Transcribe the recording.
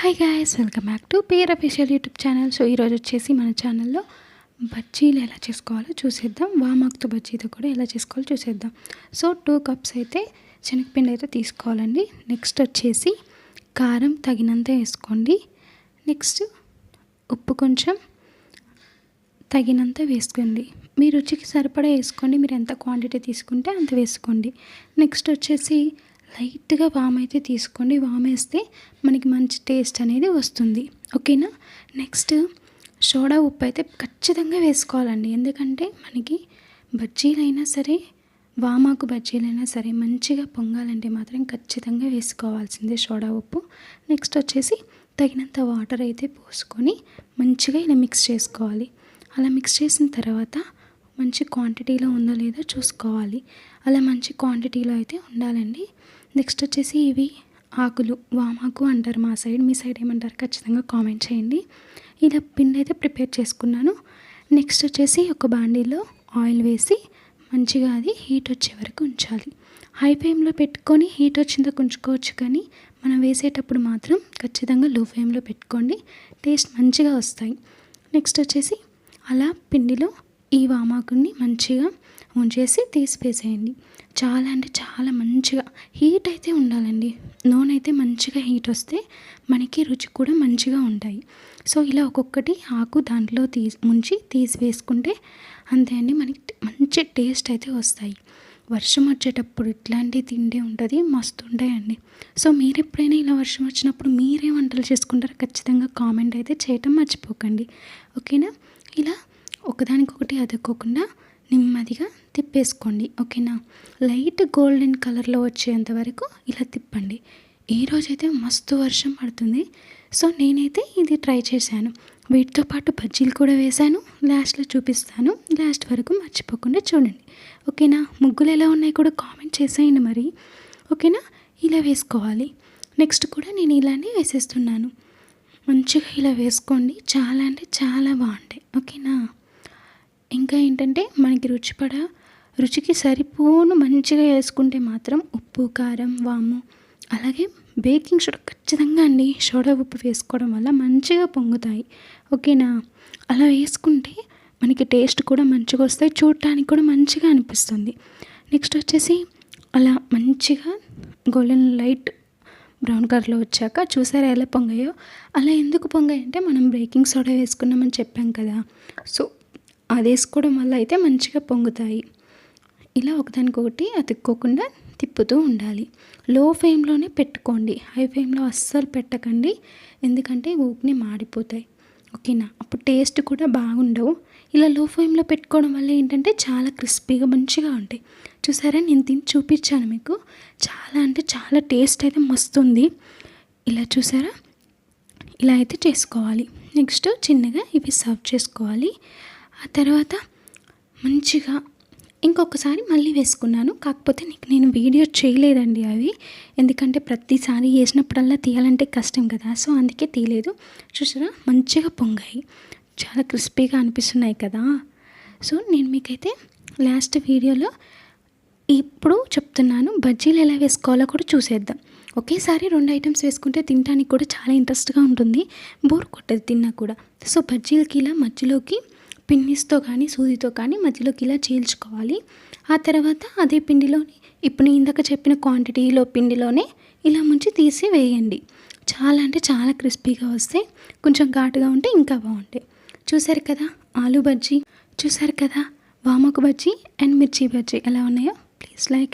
Hi guys welcome back to pair official YouTube channel so ఈరోజు వచ్చేసి మన ఛానల్లో బజ్జీలు ఎలా చేసుకోవాలో చూసేద్దాం. వామాక్తు బజ్జీతో కూడా ఎలా చేసుకోవాలో చూసేద్దాం. సో టూ కప్స్ అయితే శనగపిండి అయితే తీసుకోవాలండి. నెక్స్ట్ వచ్చేసి కారం తగినంత వేసుకోండి. నెక్స్ట్ ఉప్పు కొంచెం తగినంత వేసుకోండి. మీ రుచికి సరిపడా వేసుకోండి. మీరు ఎంత క్వాంటిటీ తీసుకుంటే అంత వేసుకోండి. నెక్స్ట్ వచ్చేసి లైట్గా వామ్ అయితే తీసుకోండి. వామ్ వేస్తే మనకి మంచి టేస్ట్ అనేది వస్తుంది. ఓకేనా? నెక్స్ట్ సోడా ఉప్పు అయితే ఖచ్చితంగా వేసుకోవాలండి. ఎందుకంటే మనకి బజ్జీలైనా సరే వామాకు బజ్జీలైనా సరే మంచిగా పొంగాలంటే మాత్రం ఖచ్చితంగా వేసుకోవాల్సిందే సోడా ఉప్పు. నెక్స్ట్ వచ్చేసి తగినంత వాటర్ అయితే పోసుకొని మంచిగా ఇలా మిక్స్ చేసుకోవాలి. అలా మిక్స్ చేసిన తర్వాత మంచి క్వాంటిటీలో ఉందో లేదో చూసుకోవాలి. అలా మంచి క్వాంటిటీలో అయితే ఉండాలండి. నెక్స్ట్ వచ్చేసి ఇవి ఆకులు వామాకు అంటారు మా సైడ్ మీ సైడ్ ఏమంటారు ఖచ్చితంగా కామెంట్ చేయండి. ఇలా పిండి అయితే ప్రిపేర్ చేసుకున్నాను. నెక్స్ట్ వచ్చేసి ఒక బాండీలో ఆయిల్ వేసి మంచిగా అది హీట్ వచ్చే వరకు ఉంచాలి. హై ఫ్లేమ్లో పెట్టుకొని హీట్ వచ్చిందో ఉంచుకోవచ్చు కానీ మనం వేసేటప్పుడు మాత్రం ఖచ్చితంగా లో ఫ్లేమ్లో పెట్టుకోండి. టేస్ట్ మంచిగా వస్తాయి. నెక్స్ట్ వచ్చేసి అలా పిండిలో ఈ వామాకుని మంచిగా ఉంచేసి తీసివేసేయండి చాలా అంటే చాలా మంచిగా హీట్ అయితే ఉండాలండి. నూనె అయితే మంచిగా హీట్ వస్తే మనకి రుచి కూడా మంచిగా ఉంటాయి. సో ఇలా ఒక్కొక్కటి ఆకు దాంట్లో తీసి ముంచి తీసివేసుకుంటే అంతే అండి మనకి మంచి టేస్ట్ అయితే వస్తాయి. వర్షం వచ్చేటప్పుడు ఇట్లాంటి తిండి ఉంటుంది మస్తు ఉంటాయండి. సో మీరు ఎప్పుడైనా ఇలా వర్షం వచ్చినప్పుడు మీరే వంటలు చేసుకుంటారో ఖచ్చితంగా కామెంట్ అయితే చేయటం మర్చిపోకండి. ఓకేనా? ఇలా ఒకదానికొకటి అదుకోకుండా నెమ్మదిగా తిప్పేసుకోండి ఓకేనా? లైట్ గోల్డెన్ కలర్లో వచ్చేంత వరకు ఇలా తిప్పండి. ఈరోజైతే మస్తు వర్షం పడుతుంది సో నేనైతే ఇది ట్రై చేశాను. వీటితో పాటు బజ్జీలు కూడా వేశాను లాస్ట్లో చూపిస్తాను. లాస్ట్ వరకు మర్చిపోకుండా చూడండి ఓకేనా? ముగ్గులు ఎలా ఉన్నాయి కూడా కామెంట్ చేసేయండి మరి ఓకేనా? ఇలా వేసుకోవాలి. నెక్స్ట్ కూడా నేను ఇలానే వేసేస్తున్నాను. మంచిగా ఇలా వేసుకోండి చాలా అంటే చాలా బాగుంటాయి ఓకేనా? ఇంకా ఏంటంటే మనకి రుచిపడ రుచికి సరిపోను మంచిగా వేసుకుంటే మాత్రం ఉప్పు కారం వాము అలాగే బేకింగ్ సోడా ఖచ్చితంగా అండి సోడా ఉప్పు వేసుకోవడం వల్ల మంచిగా పొంగుతాయి. ఓకేనా? అలా వేసుకుంటే మనకి టేస్ట్ కూడా మంచిగా వస్తాయి చూడటానికి కూడా మంచిగా అనిపిస్తుంది. నెక్స్ట్ వచ్చేసి అలా మంచిగా గోల్డెన్ లైట్ బ్రౌన్ కలర్లో వచ్చాక చూసారా ఎలా పొంగాయో? అలా ఎందుకు పొంగాయంటే మనం బేకింగ్ సోడా వేసుకున్నామని చెప్పాం కదా. సో అది వేసుకోవడం వల్ల అయితే మంచిగా పొంగుతాయి. ఇలా ఒకదానికొకటి అతుక్కోకుండా తిప్పుతూ ఉండాలి. లో ఫ్లేమ్లోనే పెట్టుకోండి. హై ఫ్లేమ్లో అస్సలు పెట్టకండి. ఎందుకంటే ఊపిని మాడిపోతాయి. ఓకేనా అప్పుడు టేస్ట్ కూడా బాగుండవు. ఇలా లో ఫ్లేమ్లో పెట్టుకోవడం వల్ల ఏంటంటే చాలా క్రిస్పీగా మంచిగా ఉంటాయి. చూసారా? నేను తిని చూపించాను మీకు. చాలా అంటే చాలా టేస్ట్ అయితే మస్తుంది. ఇలా చూసారా? ఇలా అయితే చేసుకోవాలి. నెక్స్ట్ చిన్నగా ఇవి సర్వ్ చేసుకోవాలి. ఆ తర్వాత మంచిగా ఇంకొకసారి మళ్ళీ వేసుకున్నాను. కాకపోతే నీకు నేను వీడియో చేయలేదండి అవి. ఎందుకంటే ప్రతిసారి వేసినప్పుడల్లా తీయాలంటే కష్టం కదా. సో అందుకే తీయలేదు. చూసారా? మంచిగా పొంగాయి. చాలా క్రిస్పీగా అనిపిస్తున్నాయి కదా. సో నేను మీకైతే లాస్ట్ వీడియోలో ఇప్పుడు చెప్తున్నాను. బజ్జీలు ఎలా వేసుకోవాలో కూడా చూసేద్దాం. ఒకేసారి రెండు ఐటమ్స్ వేసుకుంటే తినడానికి కూడా చాలా ఇంట్రెస్ట్గా ఉంటుంది. బోర్ కొట్టదు తిన్నా కూడా. సో బజ్జీలకి ఇలా మధ్యలోకి పిన్నిస్తో కానీ సూదితో కానీ మధ్యలోకి ఇలా చీల్చుకోవాలి. ఆ తర్వాత అదే పిండిలోని ఇప్పుడు నేను ఇందాక చెప్పిన క్వాంటిటీలో పిండిలోనే ఇలా ముంచి తీసి వేయండి. చాలా అంటే చాలా క్రిస్పీగా వస్తే కొంచెం ఘాటుగా ఉంటే ఇంకా బాగుంటాయి. చూసారు కదా ఆలు బజ్జీ. చూసారు కదా వామకు బజ్జీ అండ్ మిర్చి బజ్జీ ఎలా ఉన్నాయో? Please like